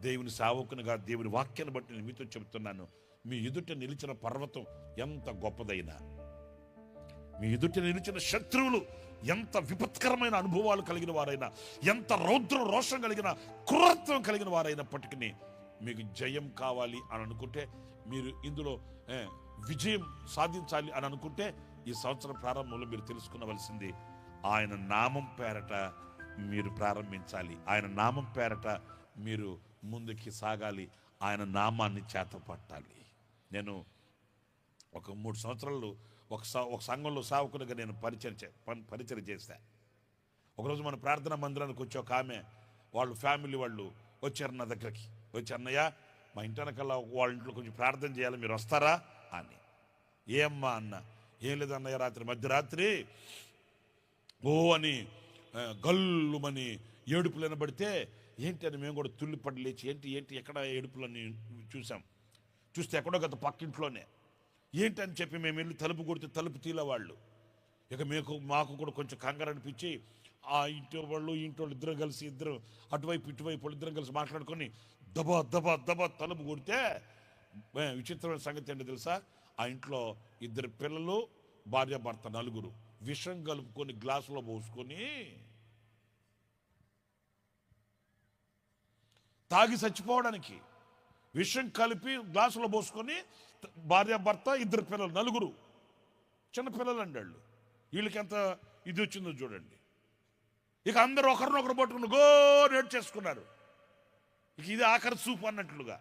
దేవుని సావకునిగా దేవుని వాక్యాన్ని బట్టి నేను మీతో చెబుతున్నాను. మీ ఎదుట నిలిచిన పర్వతం ఎంత గొప్పదైనా మీ ఎదుట నిలిచిన శత్రువులు ఎంత విపత్కరమైన అనుభవాలు కలిగిన వారైనా ఎంత రౌద్ర రోషం కలిగిన క్రూరత్వం కలిగిన వారైనప్పటికీ మీకు జయం కావాలి అని అనుకుంటే మీరు ఇందులో విజయం సాధించాలి అని అనుకుంటే ఈ సంవత్సరం ప్రారంభంలో మీరు తెలుసుకునవలసింది ఆయన నామం పేరట మీరు ప్రారంభించాలి. ఆయన నామం పేరట మీరు ముందుకి సాగాలి. ఆయన నామాన్ని చేతపట్టాలి. నేను ఒక మూడు సంవత్సరాలు ఒక స- ఒక సంఘంలో సావకునిగా నేను పరిచయం పరిచయం చేశా. ఒకరోజు మన ప్రార్థనా మందిరానికి వచ్చి ఒక ఆమె వాళ్ళు ఫ్యామిలీ వాళ్ళు వచ్చారు నా దగ్గరికి. వచ్చి అన్నయ్య మా ఇంటి వాళ్ళ ఇంట్లో కొంచెం ప్రార్థన చేయాలి మీరు వస్తారా? అని. ఏమ్మా అన్న ఏం లేదన్నయ్య రాత్రి మధ్యరాత్రి ఓ అని గల్లుమని ఏడుపులు వినబడితే ఏంటి అని మేము కూడా తుల్లిపడి లేచి ఏంటి ఏంటి ఎక్కడ ఏడుపులని చూసాం. చూస్తే ఎక్కడో గత పక్కింట్లోనే. ఏంటి అని చెప్పి మేము వెళ్ళి తలుపు కొడితే తలుపు తీలేవాళ్ళు. ఇక మీకు మాకు కూడా కొంచెం కంగారు అనిపించి ఆ ఇంటి వాళ్ళు ఇంటి వాళ్ళు ఇద్దరు కలిసి ఇద్దరు అటువైపు ఇటువైపు వాళ్ళు ఇద్దరం కలిసి మాట్లాడుకొని దబా దబా దబా తలుపు కొడితే విచిత్రమైన సంగతి ఏంటో తెలుసా? ఆ ఇంట్లో ఇద్దరు పిల్లలు భార్య భర్త నలుగురు విషం కలుపుకొని గ్లాసులో పోసుకొని తాగి చచ్చిపోవడానికి. విషం కలిపి గ్లాసులో పోసుకొని భార్య భర్త ఇద్దరు పిల్లలు నలుగురు చిన్న పిల్లలు అండి వాళ్ళు. వీళ్ళకి ఎంత ఇది వచ్చిందో చూడండి. ఇక అందరూ ఒకరినొకరు పట్టుకుని గో నేర్చేసుకున్నారు ఇక ఇది ఆఖరి చూపు అన్నట్లుగా.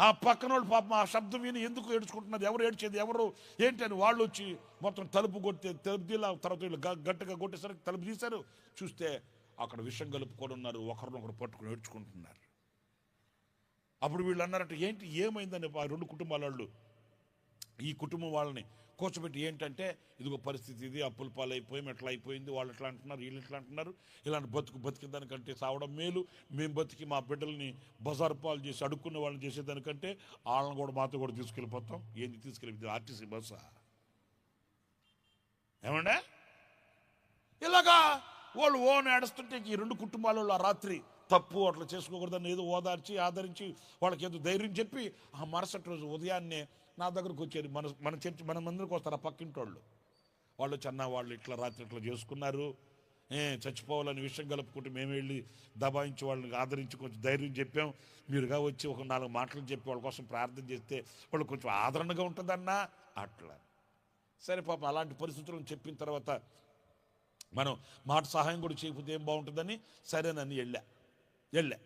ఆ పక్కన వాళ్ళు పాపం ఆ శబ్దం విని ఎందుకు ఏడ్చుకుంటున్నది ఎవరు ఏడ్చేది? ఎవరు? ఏంటి అని వాళ్ళు వచ్చి మొత్తం తలుపు కొట్టి తలుపు తీలా తర్వాత వీళ్ళు గ- గట్టిగా కొట్టేసరికి తలుపు తీశారు. చూస్తే అక్కడ విషం కలుపుకొని ఉన్నారు ఒకరినొకరు పట్టుకుని ఏడ్చుకుంటున్నారు. అప్పుడు వీళ్ళు అన్నారట ఏంటి ఏమైందని ఆ రెండు కుటుంబాల వాళ్ళు ఈ కుటుంబం వాళ్ళని కూర్చోబెట్టి ఏంటంటే ఇదిగో పరిస్థితి ఇది అప్పుల పాలైపోయి ఎట్లా అయిపోయింది వాళ్ళు ఎట్లా అంటున్నారు వీళ్ళు ఎట్లా అంటున్నారు. ఇలాంటి బతుకు బతికేదానికంటే సావడం మేలు. మేము బతికి మా బిడ్డల్ని బజారు పాలు చేసి అడుక్కున్న వాళ్ళని చేసేదానికంటే వాళ్ళని కూడా మాతో కూడా తీసుకెళ్ళిపోతాం. ఏంది తీసుకెళ్ళి ఆర్టీసీ బస్సా? ఏమండే? ఇలాగా వాళ్ళు ఓ ఏడుస్తుంటే ఈ రెండు కుటుంబాలలో ఆ రాత్రి తప్పు అట్లా చేసుకోకూడదని ఏదో ఓదార్చి ఆదరించి వాళ్ళకి ఏదో ధైర్యం చెప్పి ఆ మరుసటి రోజు ఉదయాన్నే నా దగ్గరకు వచ్చారు. మన మన చర్చి మన మందిరికి వస్తారు ఆ పక్కింటి వాళ్ళు వాళ్ళు చిన్న వాళ్ళు ఇట్లా రాత్రి ఇట్లా చేసుకున్నారు. ఏ చచ్చిపోవాలని విషయం కలుపుకుంటూ మేము వెళ్ళి దబాయించి వాళ్ళని ఆదరించి కొంచెం ధైర్యం చెప్పాం. మీరుగా వచ్చి ఒక నాలుగు మాటలు చెప్పి వాళ్ళ కోసం ప్రార్థన చేస్తే వాళ్ళు కొంచెం ఆదరణగా ఉంటుందన్నా? అట్లా. సరే పాపం అలాంటి పరిస్థితులను చెప్పిన తర్వాత మనం మాట సహాయం కూడా చేయకపోతే ఏం బాగుంటుందని? సరేనని వెళ్ళా వెళ్ళా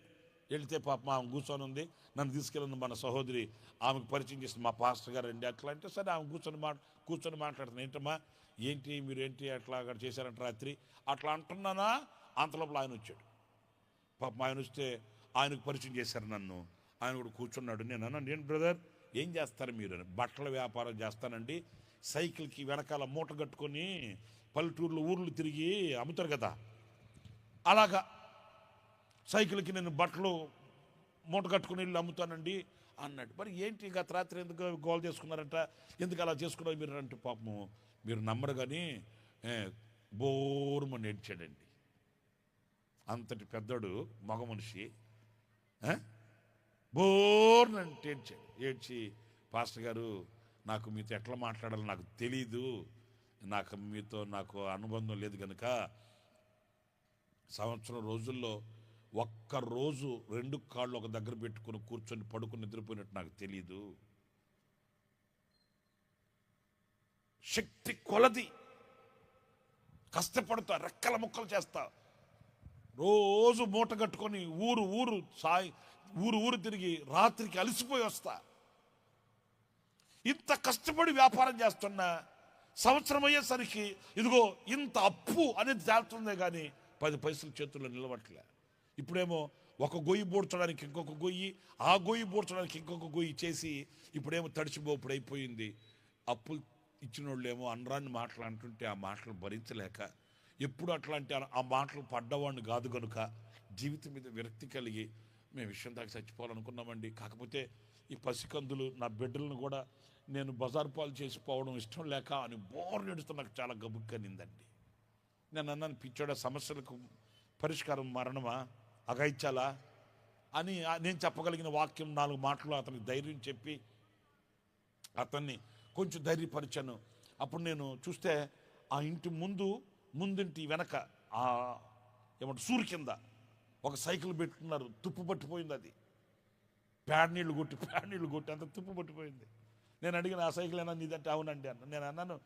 వెళ్తే పాప ఆమె కూర్చొని ఉంది. నన్ను తీసుకెళ్ళిన మన సహోదరి ఆమెకు పరిచయం చేసింది మా పాస్టర్ గారు అండి అట్లా అంటే సరే ఆమె కూర్చొని మా కూర్చొని మాట్లాడుతుంది ఏంటమ్మా? ఏంటి మీరు ఏంటి అట్లా అక్కడ చేశారంట రాత్రి? అట్లా అంటున్నానా? అంతలోపల ఆయన వచ్చాడు. పాపం ఆయన వస్తే ఆయనకు పరిచయం చేశారు నన్ను. ఆయన కూడా కూర్చున్నాడు. నేను అన్నాను నేను బ్రదర్? ఏం చేస్తారు మీరు? బట్టల వ్యాపారం చేస్తానండి. సైకిల్కి వెనకాల మూట కట్టుకొని పల్లెటూర్లు ఊర్లు తిరిగి అమ్ముతారు కదా. అలాగా సైకిల్కి నేను బట్టలు మూట కట్టుకుని వెళ్ళి అమ్ముతానండి అన్నాడు. మరి ఏంటి గత రాత్రి ఎందుకు గోల్ చేసుకున్నారంట? ఎందుకు అలా చేసుకున్నారు మీరు అంటే పాపము మీరు నమ్మరు కానీ ఏ, బోరుమని ఏడ్చాడండి అంతటి పెద్దోడు మగ మనిషి ఆ? బోర్నంటే ఏడ్చాడు ఏడ్చి పాస్టర్ గారు నాకు మీతో ఎట్లా మాట్లాడాలో నాకు తెలీదు. నాకు మీతో నాకు అనుబంధం లేదు కనుక సంవత్సరం రోజుల్లో ఒక్క రోజు రెండు కాళ్ళు ఒక దగ్గర పెట్టుకుని కూర్చొని పడుకుని నిద్రపోయినట్టు నాకు తెలియదు శక్తి కొలది. కష్టపడతా రెక్కల ముక్కలు చేస్తా. రోజు మూట కట్టుకొని ఊరు ఊరు సాయి ఊరు ఊరు తిరిగి రాత్రికి అలసిపోయి వస్తా. ఇంత కష్టపడి వ్యాపారం చేస్తున్నా సంవత్సరం అయ్యేసరికి ఇదిగో ఇంత అప్పు అనేది తేలుతుందే కానీ పది పైసలు చేతుల్లో నిలబట్టలే. ఇప్పుడేమో ఒక గొయ్యి బూడ్చడానికి ఇంకొక గొయ్యి ఆ గొయ్యి బూడ్చడానికి ఇంకొక గొయ్యి చేసి ఇప్పుడేమో తడిచిపోప్పుడు అయిపోయింది అప్పులు ఇచ్చిన వాళ్ళేమో అనరాన్ని మాటలు అంటుంటే ఆ మాటలు భరించలేక ఎప్పుడు అట్లాంటి ఆ- ఆ మాటలు పడ్డవాడిని కాదు కనుక జీవితం మీద విరక్తి కలిగి మేము విషయం దాకా చచ్చిపోవాలనుకున్నామండి. కాకపోతే ఈ పసికందులు నా బిడ్డలను కూడా నేను బజారు పాలు చేసి పోవడం ఇష్టం లేక అని బోర్ నడుస్తూ నాకు చాలా గబుక్కనిందండి నేను అన్నాను పిచ్చోడ సమస్యలకు పరిష్కారం మరణమా? అగాయిచ్చాలా అని నేను చెప్పగలిగిన వాక్యం నాలుగు మాటలు అతనికి ధైర్యం చెప్పి అతన్ని కొంచెం ధైర్యపరిచాను. అప్పుడు నేను చూస్తే ఆ ఇంటి ముందు ముందింటి వెనక ఆ ఏమంటే సూరు కింద ఒక సైకిల్ పెట్టుకున్నారు. తుప్పు పట్టిపోయింది అది. ప్యాడ్ నీళ్ళు కొట్టి ప్యాడ్ నీళ్ళు కొట్టి అంత తుప్పు పట్టిపోయింది. నేను అడిగిన ఆ సైకిల్ అయినా నీదంటే అవునండి అన్న. నేను అన్నాను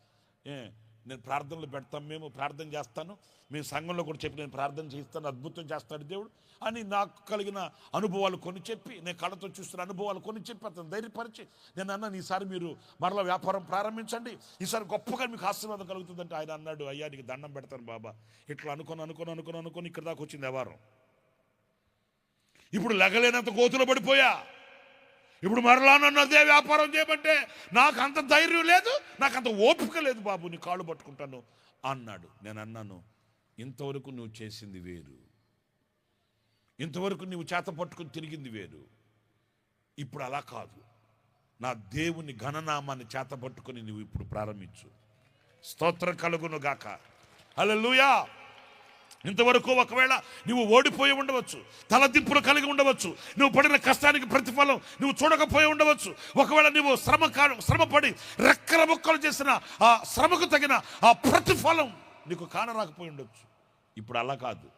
నేను ప్రార్థనలు పెడతాం మేము ప్రార్థన చేస్తాను. మేము సంఘంలో కూడా చెప్పి నేను ప్రార్థన చేస్తాను అద్భుతం చేస్తాడు దేవుడు అని నాకు కలిగిన అనుభవాలు కొని చెప్పి నేను కళ్ళతో చూస్తున్న అనుభవాలు కొని చెప్పి అతను ధైర్యపరిచి నేను అన్నాను ఈసారి మీరు మరలా వ్యాపారం ప్రారంభించండి. ఈసారి గొప్పగా మీకు ఆశీర్వాదం కలుగుతుందంటే ఆయన అన్నాడు అయ్యా నీకు దండం పెడతాను బాబా. ఇట్లా అనుకొని అనుకొని అనుకొని అనుకొని ఇక్కడ దాకా వచ్చింది వ్యవహారం. ఇప్పుడు లెగలేనంత గోతులో పడిపోయా. ఇప్పుడు మరలా నన్ను అదే వ్యాపారం చేయమంటే నాకు అంత ధైర్యం లేదు నాకు అంత ఓపిక లేదు బాబు నీ కాళ్ళు పట్టుకుంటాను అన్నాడు. నేను అన్నాను ఇంతవరకు నువ్వు చేసింది వేరు. ఇంతవరకు నువ్వు చేత పట్టుకుని తిరిగింది వేరు. ఇప్పుడు అలా కాదు. నా దేవుని ఘననామాన్ని చేత పట్టుకుని నువ్వు ఇప్పుడు ప్రారంభించు. స్తోత్రం కలుగును గాక. హల్లెలూయా! ఇంతవరకు ఒకవేళ నువ్వు ఓడిపోయి ఉండవచ్చు తలదింపులు కలిగి ఉండవచ్చు నువ్వు పడిన కష్టానికి ప్రతిఫలం నువ్వు చూడకపోయి ఉండవచ్చు ఒకవేళ నువ్వు శ్రమ కా- శ్రమపడి రెక్కల ముక్కలు చేసిన ఆ శ్రమకు తగిన ఆ ప్రతిఫలం నీకు కానరాకపోయి ఉండొచ్చు. ఇప్పుడు అలా కాదు.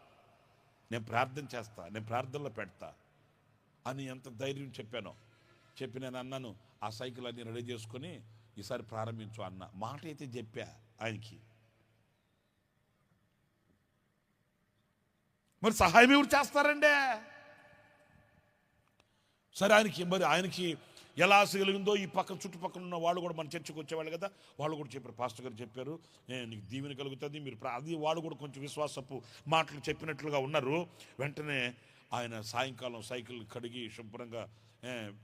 నేను ప్రార్థన చేస్తా నేను ప్రార్థనలో పెడతా అని ఎంత ధైర్యం చెప్పానో. చెప్పి నేను అన్నాను ఆ సైకిల్ అన్ని రెడీ చేసుకొని ఈసారి ప్రారంభించు అన్న. మాట అయితే చెప్పా ఆయనకి. మరి సహాయం ఎవరు చేస్తారండి? సరే ఆయనకి మరి ఆయనకి ఎలా ఆశగలిగిందో ఈ పక్కన చుట్టుపక్కల ఉన్న వాళ్ళు కూడా మన చర్చకు వచ్చేవాళ్ళు కదా వాళ్ళు కూడా చెప్పారు. పాస్టర్ గారు చెప్పారు నీకు దీవెన కలుగుతుంది మీరు అది వాళ్ళు కూడా కొంచెం విశ్వాసపు మాటలు చెప్పినట్లుగా ఉన్నారు. వెంటనే ఆయన సాయంకాలం సైకిల్ కడిగి శుభ్రంగా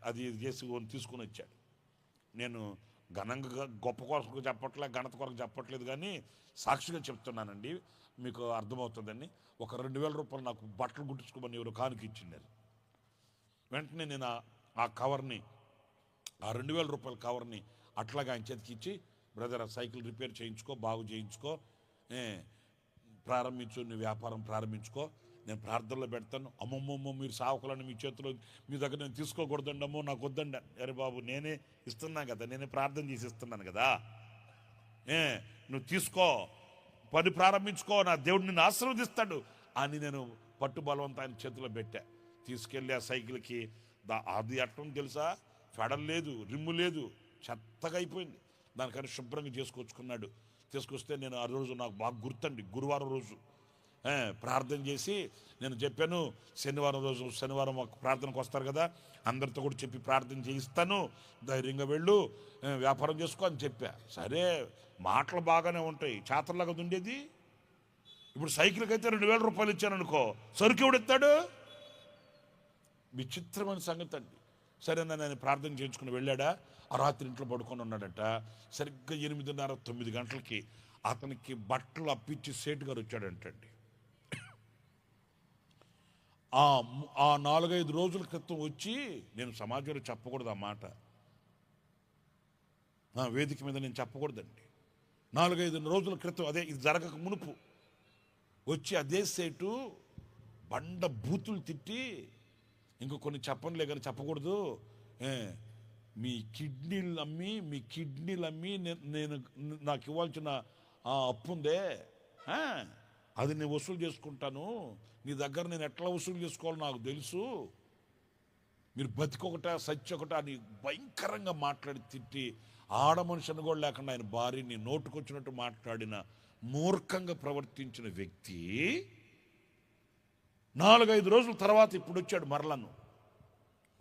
అది ఇది చేసి కొని తీసుకుని వచ్చాడు. నేను ఘనంగా గొప్ప కొరకు చెప్పట్లే ఘనత కొరకు చెప్పట్లేదు కానీ సాక్షిగా చెప్తున్నానండి. మీకు అర్థమవుతుందని ఒక రెండు వేల రూపాయలు నాకు బట్టలు కుట్టించుకోమని ఎవరు కానుక ఇచ్చిండారు. వెంటనే నేను ఆ- కవర్ని ఆ రెండు వేల రూపాయల కవర్ని అట్లాగా ఆయన చేతికి ఇచ్చి బ్రదర్ ఆ సైకిల్ రిపేర్ చేయించుకో బాగు చేయించుకో ప్రారంభించు నీ వ్యాపారం ప్రారంభించుకో నేను ప్రార్థనలో పెడతాను అమ్మమ్మమ్మ మీరు సావకులను మీ చేతిలో మీ దగ్గర నేను తీసుకోకూడదండి అమ్మో నాకు వద్దండి అరే బాబు నేనే ఇస్తున్నాను కదా నేనే ప్రార్థన చేసి ఇస్తున్నాను కదా. ఏ నువ్వు తీసుకో పని ప్రారంభించుకో నా దేవుడు నిన్ను ఆశీర్వదిస్తాడు అని నేను పట్టు బలవంత ఆయన చేతిలో పెట్టా. తీసుకెళ్ళి ఆ సైకిల్కి దా- అది అట్టం తెలుసా? ఫెడల్ లేదు రిమ్ము లేదు చెత్తగా అయిపోయింది. దానికని శుభ్రంగా చేసుకొచ్చుకున్నాడు. తీసుకొస్తే నేను ఆ రోజు నాకు బాగా గుర్తండి గురువారం రోజు. ప్రార్థన చేసి నేను చెప్పాను శనివారం రోజు శనివారం ఒక ప్రార్థనకు వస్తారు కదా అందరితో కూడా చెప్పి ప్రార్థన చేయిస్తాను ధైర్యంగా వెళ్ళు వ్యాపారం చేసుకో అని చెప్పా. సరే మాటలు బాగానే ఉంటాయి చేతల్లాగా ఉండేది ఇప్పుడు సైకిల్కి అయితే రెండు వేల రూపాయలు ఇచ్చాను అనుకో సరుకు ఎవడెత్తాడు విచిత్రమైన సంగతి అండి. సరే నేను ప్రార్థన చేయించుకుని వెళ్ళాడా? ఆ రాత్రి ఇంట్లో పడుకొని ఉన్నాడట. సరిగ్గా ఎనిమిదిన్నర తొమ్మిది గంటలకి అతనికి బట్టలు అప్పించి సేటు గారు వచ్చాడంటండి. ఆ నాలుగైదు రోజుల క్రితం వచ్చి నేను సమాజంలో చెప్పకూడదు ఆ మాట. వేదిక మీద నేను చెప్పకూడదండి. నాలుగైదు రోజుల క్రితం అదే ఇది జరగక మునుపు వచ్చి అదే సేటు బండ బూతులు తిట్టి ఇంకో కొన్ని చెప్పనులే కానీ చెప్పకూడదు. మీ కిడ్నీలు అమ్మి మీ కిడ్నీలు అమ్మి నేను నాకు ఇవ్వాల్సిన ఆ అప్పు ఉందే అది నేను వసూలు చేసుకుంటాను. నీ దగ్గర నేను ఎట్లా వసూలు చేసుకోవాలో నాకు తెలుసు. మీరు బతికొకట సత్యొకట అని భయంకరంగా మాట్లాడి తిట్టి ఆడ మనుషుని కూడా లేకుండా ఆయన భార్యని నోటుకొచ్చినట్టు మాట్లాడిన మూర్ఖంగా ప్రవర్తించిన వ్యక్తి నాలుగైదు రోజుల తర్వాత ఇప్పుడు వచ్చాడు మరలను.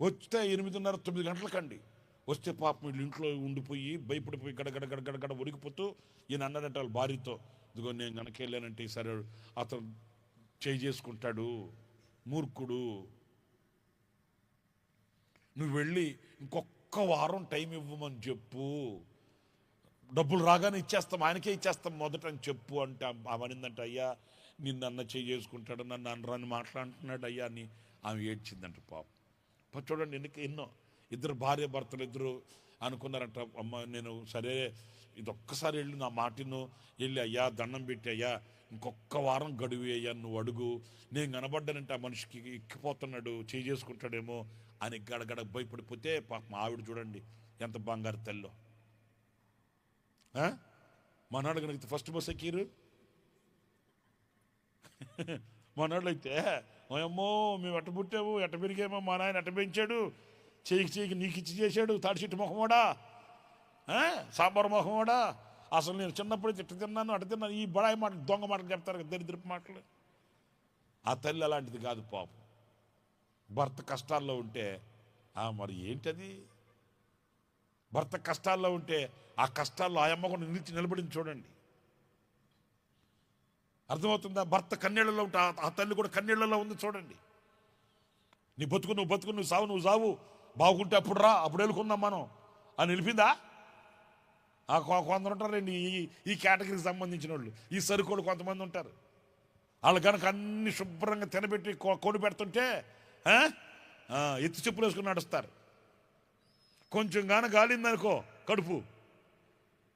వస్తే ఎనిమిదిన్నర తొమ్మిది గంటలకండి. వస్తే పాపం వీళ్ళు ఇంట్లో ఉండిపోయి భయపడిపోయి గడగడ గడగడ గడ ఉడికిపోతూ ఈయన అన్నాడంట వాళ్ళ భార్యతో ఇదిగో నేను కనుక వెళ్ళానంటే సరే అతను చేయి చేసుకుంటాడు మూర్ఖుడు. నువ్వు వెళ్ళి ఇంకొక వారం టైం ఇవ్వమని చెప్పు. డబ్బులు రాగానే ఇచ్చేస్తాం ఆయనకే ఇచ్చేస్తాం మొదట అని చెప్పు అంటే అవనిందంట అయ్యా నిన్ను అన్న చేయి చేసుకుంటాడు నన్ను అన్నరాని మాట్లాడుతున్నాడు. అయ్యా అని ఆమె ఏడ్చిందంట పాపం. పా చూడండి ఎన్నిక ఎన్నో ఇద్దరు భార్య భర్తలు ఇద్దరు అనుకున్నారంట అమ్మ నేను సరే ఇదొక్కసారి వెళ్ళి నా మాటిను వెళ్ళి అయ్యా దండం పెట్టి అయ్యా ఇంకొక వారం గడువు అయ్యా నువ్వు అడుగు. నేను కనబడ్డానంటే ఆ మనిషికి ఎక్కిపోతున్నాడు చేయి చేసుకుంటాడేమో అని గడగడ భయపడిపోతే పాపం ఆవిడ చూడండి ఎంత బంగారు తెల్లో. మనాడు కనుక ఫస్ట్ బస్ ఎక్కిరు మనాడు అయితే అమ్మో మేము ఎట్ట పుట్టాము? ఎట్ట పెరిగామో? మా నాయన ఎట్ట పెంచాడు? చేయికి చేయికి నీకు ఇచ్చి చేశాడు తాడిచిట్టు మొహమోడా? సాంబార్ కూడా. అసలు నేను చిన్నప్పుడు ఇట్ట తిన్నాను అటు తిన్నాను. ఈ బడాయి మాటలు దొంగ మాటలు చెప్తారు కదా, దరిద్రపు మాటలు. ఆ తల్లి అలాంటిది కాదు పాపం. భర్త కష్టాల్లో ఉంటే ఆ మరి ఏంటది? భర్త కష్టాల్లో ఉంటే ఆ కష్టాల్లో ఆ అమ్మకుండా నిలిచి నిలబడింది చూడండి. అర్థమవుతుందా? భర్త కన్నీళ్ళలో ఉంటే ఆ- తల్లి కూడా కన్నీళ్ళలో ఉంది చూడండి. నీ బతుకు నువ్వు బతుకు నువ్వు సావు నువ్వు సావు. బాగుంటే అప్పుడు రా అప్పుడు వెళ్ళుకుందాం మనం. అని నిలిపిందా? కొందరు ఉంటారండి ఈ ఈ కేటగిరీకి సంబంధించిన వాళ్ళు ఈ సరుకులు కొంతమంది ఉంటారు వాళ్ళు కనుక అన్ని శుభ్రంగా తినబెట్టి కొ- కొని పెడుతుంటే ఎత్తి చెప్పులు వేసుకుని నడుస్తారు. కొంచెం గాన గాలిందనుకో కడుపు.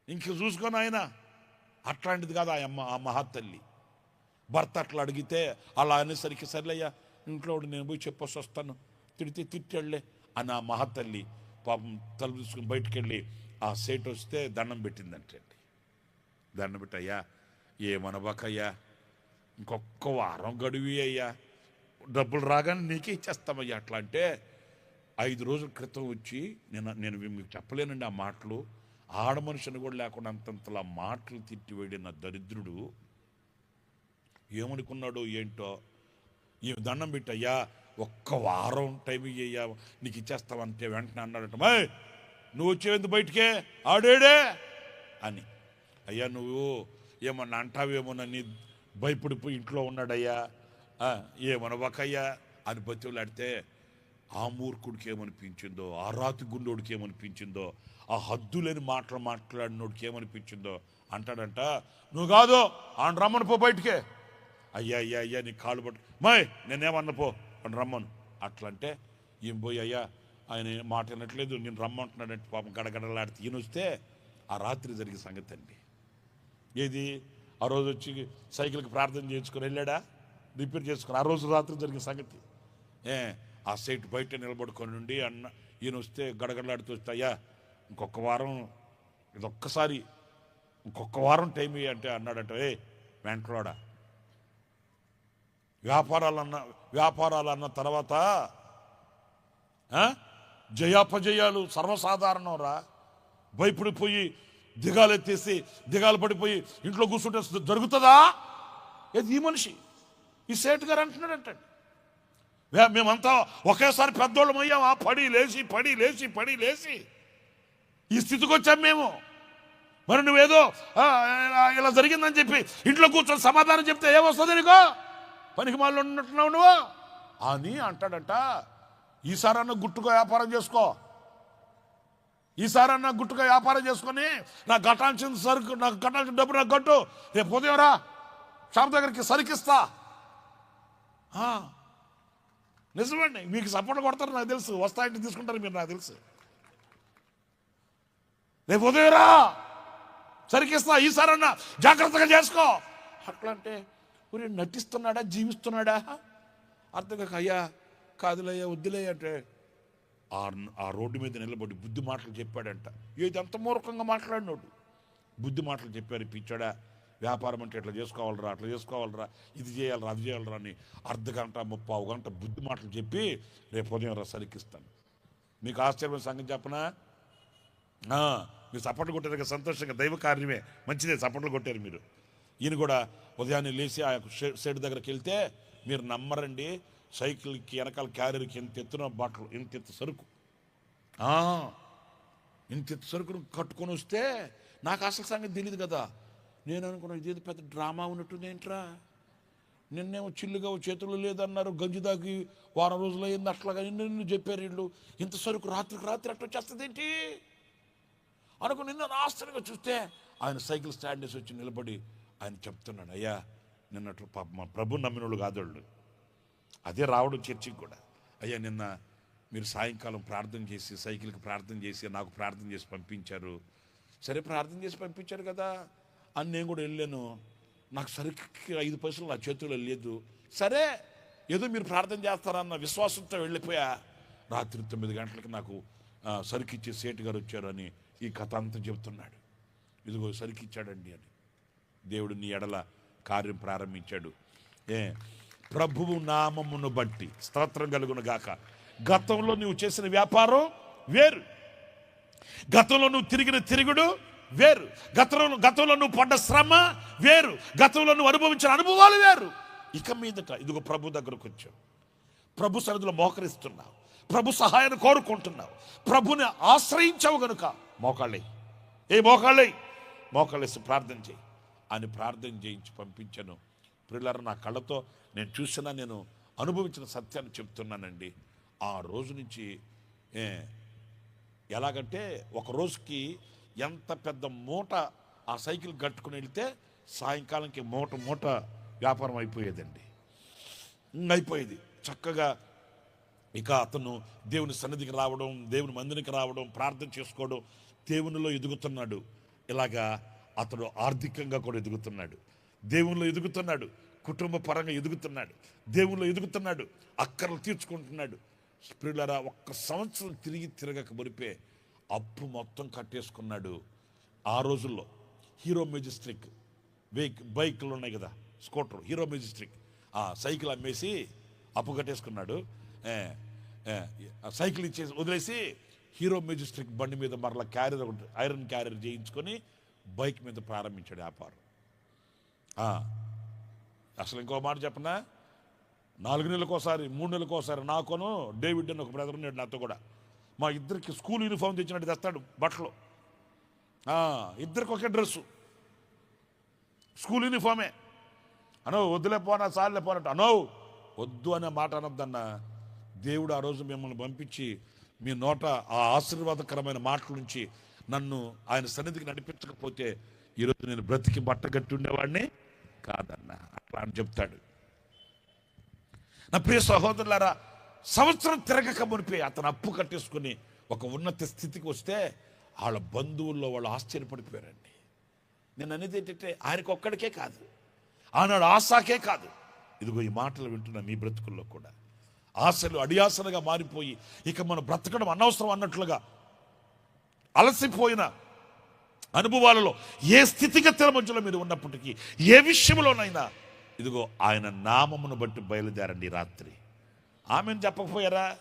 ఇంక చూసుకొని ఆయన. అట్లాంటిది కాదు ఆ అమ్మ ఆ మహాతల్లి. భర్త అట్లా అడిగితే అలా అనేసరికి సర్లేయ్యా ఇంట్లో నేను పోయి చెప్పొసి వస్తాను. తిడితే తిట్టాడులే అని ఆ మహాతల్లి పాపం తలుపు తీసుకుని బయటికి వెళ్ళి ఆ సేట్ వస్తే దండం పెట్టిందంటండి. దండం పెట్టయ్యా ఏమనబాకయ్యా ఇంకొక వారం గడువి అయ్యా. డబ్బులు రాగానే నీకే ఇచ్చేస్తామయ్యా అట్లా అంటే ఐదు రోజుల క్రితం వచ్చి నేను నేను మీకు చెప్పలేనండి ఆ మాటలు. ఆడ మనుషుని కూడా లేకుండా అంతంతలా మాటలు తిట్టి వేడిన దరిద్రుడు ఏమనుకున్నాడో ఏంటో? ఈ దండం పెట్టయ్యా ఒక్క వారం టైం ఇయ్యా నీకు ఇచ్చేస్తావంటే వెంటనే అన్నాడట నువ్వు వచ్చేందు బయటికే ఆడేడే అని. అయ్యా నువ్వు ఏమన్నా అంటావేమోనని భయపడిపోయి ఇంట్లో ఉన్నాడయ్యా ఏమనవకయ్యా అని బతిలాడితే ఆ మూర్ఖుడికి ఏమనిపించిందో ఆ రాతి గుండోడికి ఏమనిపించిందో ఆ హద్దులేని మాటలు మాట్లాడినోడికి ఏమనిపించిందో అంటాడంట. నువ్వు కాదు ఆయన రమ్మను పో బయటికే. అయ్యా అయ్యా అయ్యా నీ కాళ్ళు పట్టు. మై నేనేమన్నా పో అని రమ్మను. అట్లంటే ఏం పోయి అయ్యా ఆయన మాట వినట్లేదు నేను రమ్మంటున్నాడంటే పాపం గడగడలాడితే ఈయన వస్తే ఆ రాత్రి జరిగే సంగతి అండి. ఏది? ఆ రోజు వచ్చి సైకిల్కి ప్రార్థన చేయించుకొని వెళ్ళాడా? రిపేర్ చేసుకుని ఆ రోజు రాత్రి జరిగిన సంగతి. ఏ ఆ సైట్ బయట నిలబడుకొని ఉండి అన్న ఈయన వస్తే గడగడలాడుతూ వస్తే అయ్యా ఇంకొక వారం ఇది ఒక్కసారి ఇంకొక వారం టైం అంటే అన్నాడట ఏ వెంటలోడా వ్యాపారాలన్న వ్యాపారాలన్న తర్వాత జయాపజయాలు సర్వసాధారణం రా. భయపడిపోయి దిగాలు ఎత్తేసి దిగాలు పడిపోయి ఇంట్లో కూర్చుంటే జరుగుతుందా? ఏది ఈ మనిషి? ఈ సేటు గారు అంటున్నాడంటండి మేమంతా ఒకేసారి పెద్దోళ్ళం అయ్యాం. ఆ పడి లేచి పడి లేచి పడి లేచి. ఈ స్థితికి వచ్చాం మేము. మరి నువ్వేదో ఇలా- ఇలా జరిగిందని చెప్పి ఇంట్లో కూర్చొని సమాధానం చెప్తే ఏమొస్తుంది నీకో? పనికి మాల్లో ఉన్నట్టున్నావు నువ్వు? అని అంటాడంట. ఈసారన్నా గుట్టుగా వ్యాపారం చేసుకో. ఈసారన్నా గుట్టుగా వ్యాపారం చేసుకొని నాకు కట్టాల్సిన సరుకు నాకు కట్టాల్సిన డబ్బు నాకు కట్టు. రేపు ఉదయం రా. షాప్ దగ్గరికి సరికిస్తా. నిజమండి మీకు సపోర్ట్ కొడతారు నాకు తెలుసు. వస్తాయంటే తీసుకుంటారు మీరు నాకు తెలుసు. రేపు ఉదయం రా. సరికిస్తా. ఈసారన్నా జాగ్రత్తగా చేసుకో. అట్లా అంటే నటిస్తున్నాడా జీవిస్తున్నాడా? అర్థం కాక అయ్యా కాదులయ్యా వద్దులే అంటే. ఆ ఆ రోడ్డు మీద నిలబడి బుద్ధి మాటలు చెప్పాడంట. ఇది అంత మూర్ఖంగా మాట్లాడినోడు? బుద్ధి మాటలు చెప్పారు పిచ్చాడా వ్యాపారం అంటే ఇట్లా చేసుకోవాలరా అట్లా చేసుకోవాలరా ఇది చేయాలరా అది చేయాలరా అని అర్ధ గంట ముప్పావు గంట బుద్ధి మాటలు చెప్పి రేపు ఉదయం రా సరికిస్తాను. మీకు ఆశ్చర్యమైన సంగతి చెప్పనా? మీరు చప్పట్లు కొట్టారు సంతోషంగా దైవ కార్యమే. మంచిదే చప్పట్లు కొట్టారు మీరు. ఈయన కూడా ఉదయాన్నే లేచి ఆ యొక్క షెడ్ దగ్గరికి వెళ్తే మీరు నమ్మరండి సైకిల్కి వెనకాల క్యారియర్కి ఇంత ఎత్తున బట్టలు ఇంత ఎత్తు సరుకు. ఇంత ఎత్తు సరుకును కట్టుకొని వస్తే నాకు అసలు సంగతి తెలియదు కదా. నేను అనుకున్నా ఇదేది పెద్ద డ్రామా ఉన్నట్టుంది ఏంట్రా? నిన్నేమో చిల్లుగా చేతులు లేదన్నారు గంజి దాకి వారం రోజులు అయింది అట్లాగా నిన్ను నిన్ను చెప్పారు వీళ్ళు. ఇంత సరుకు రాత్రికి రాత్రి అట్లా వచ్చేస్తుంది ఏంటి? అనుకుని నిన్న ఆశ్చర్యంగా చూస్తే ఆయన సైకిల్ స్టాండ్ వేసి వచ్చి నిలబడి ఆయన చెప్తున్నాడు అయ్యా నిన్నట్టు పాప మా ప్రభు నమ్మినోళ్ళు కాదోళ్ళు. అదే రావడం చర్చికి కూడా. అయ్యా నిన్న మీరు సాయంకాలం ప్రార్థన చేసి సైకిల్కి ప్రార్థన చేసి నాకు ప్రార్థన చేసి పంపించారు. సరే ప్రార్థన చేసి పంపించారు కదా. అని నేను కూడా వెళ్ళాను. నాకు సరికి ఐదు పైసలు నా చేతుల్లో లేదు. సరే ఏదో మీరు ప్రార్థన చేస్తారన్న విశ్వాసంతో వెళ్ళిపోయా. రాత్రి తొమ్మిది గంటలకి నాకు సరికిచ్చే సేటు గారు వచ్చారు అని ఈ కథ అంతా చెబుతున్నాడు. ఇదిగో సరికిచ్చాడండి అని. దేవుడు నీ ఎడల కార్యం ప్రారంభించాడు. ఏ ప్రభువు నామమును బట్టి స్తోత్రం కలుగును గాక. గతంలో నువ్వు చేసిన వ్యాపారం వేరు. గతంలో నువ్వు తిరిగిన తిరుగుడు వేరు. గతంలో గతంలో నువ్వు పడ్డ శ్రమ వేరు. గతంలో నువ్వు అనుభవించిన అనుభవాలు వేరు. ఇక మీదట ఇదిగో ప్రభు దగ్గరకు వచ్చావు. ప్రభు సన్నిధిలో మోకరిస్తున్నావు. ప్రభు సహాయాన్ని కోరుకుంటున్నావు. ప్రభుని ఆశ్రయించావు గనుక మోకాళ్ళే ఏ మోకాళ్ళే మోకాళ్ళేసి ప్రార్థన చేయి. అని ప్రార్థన చేయించి పంపించను. పిల్లలు నా కళ్ళతో నేను చూసిన నేను అనుభవించిన సత్యాన్ని చెప్తున్నానండి. ఆ రోజు నుంచి ఎలాగంటే ఒక రోజుకి ఎంత పెద్ద మూట ఆ సైకిల్ కట్టుకుని వెళ్తే సాయంకాలంకి మూట మూట వ్యాపారం అయిపోయేదండి. అయిపోయేది. చక్కగా ఇక అతను దేవుని సన్నిధికి రావడం దేవుని మందిరికి రావడం ప్రార్థన చేసుకోవడం దేవునిలో ఎదుగుతున్నాడు. ఇలాగా అతడు ఆర్థికంగా కూడా ఎదుగుతున్నాడు. దేవునిలో ఎదుగుతున్నాడు. కుటుంబ పరంగా ఎదుగుతున్నాడు. దేవుళ్ళు ఎదుగుతున్నాడు. అక్కర్లు తీర్చుకుంటున్నాడు. స్ప్రిల్లరా ఒక్క సంవత్సరం తిరిగి తిరగక మురిపే అప్పు మొత్తం కట్టేసుకున్నాడు. ఆ రోజుల్లో హీరో మెజిస్ట్రిక్ వెహిక్ బైక్లు ఉన్నాయి కదా స్కూటర్ హీరో మెజిస్ట్రిక్. ఆ సైకిల్ అమ్మేసి అప్పు కట్టేసుకున్నాడు. సైకిల్ ఇచ్చేసి వదిలేసి హీరో మెజిస్ట్రిక్ బండి మీద మరలా క్యారియర్ ఒకటి ఐరన్ క్యారియర్ చేయించుకొని బైక్ మీద ప్రారంభించాడు వ్యాపారం. అసలు ఇంకో మాట చెప్పనా? నాలుగు నెలలకు ఒకసారి మూడు నెలలకు ఒకసారి నాకును డేవిడ్ అని ఒక బ్రదర్ ఉన్నాడు నాతో కూడా. మా ఇద్దరికి స్కూల్ యూనిఫామ్ తెచ్చినట్టు తెస్తాడు బట్టలు. ఇద్దరికి ఒకే డ్రెస్సు. స్కూల్ యూనిఫామే. అనో వద్దులే పోనా సార్లే పోనట్టు అనో వద్దు అనే మాట అనొద్దన్నా. దేవుడు ఆ రోజు మిమ్మల్ని పంపించి మీ నోట ఆ ఆశీర్వాదకరమైన మాటల నుంచి నన్ను ఆయన సన్నిధికి నడిపించకపోతే ఈరోజు నేను బ్రతికి బట్ట కట్టి ఉండేవాడిని. కాదన్న. అట్లా అని చెప్తాడు. నా ప్రియ సహోదరులారా సంవత్సరం తిరగక మునిపి అతను అప్పు కట్టేసుకుని ఒక ఉన్నత స్థితికి వస్తే వాళ్ళ బంధువుల్లో వాళ్ళు ఆశ్చర్యపడిపోయారండి. నేను అనేది ఏంటంటే ఆయనకు ఒక్కడికే కాదు. ఆనాడు ఆశాకే కాదు. ఇదిగో ఈ మాటలు వింటున్న మీ బ్రతుకుల్లో కూడా. ఆశలు అడియాసలుగా మారిపోయి ఇక మనం బ్రతకడం అనవసరం అన్నట్లుగా అలసిపోయిన అనుభవాలలో ఏ స్థితిగతుల మధ్యలో మీరు ఉన్నప్పటికీ ఏ విషయంలోనైనా ఇదిగో ఆయన నామమును బట్టి బయలుదేరండి రాత్రి. ఆమెను చెప్పకపోయారా?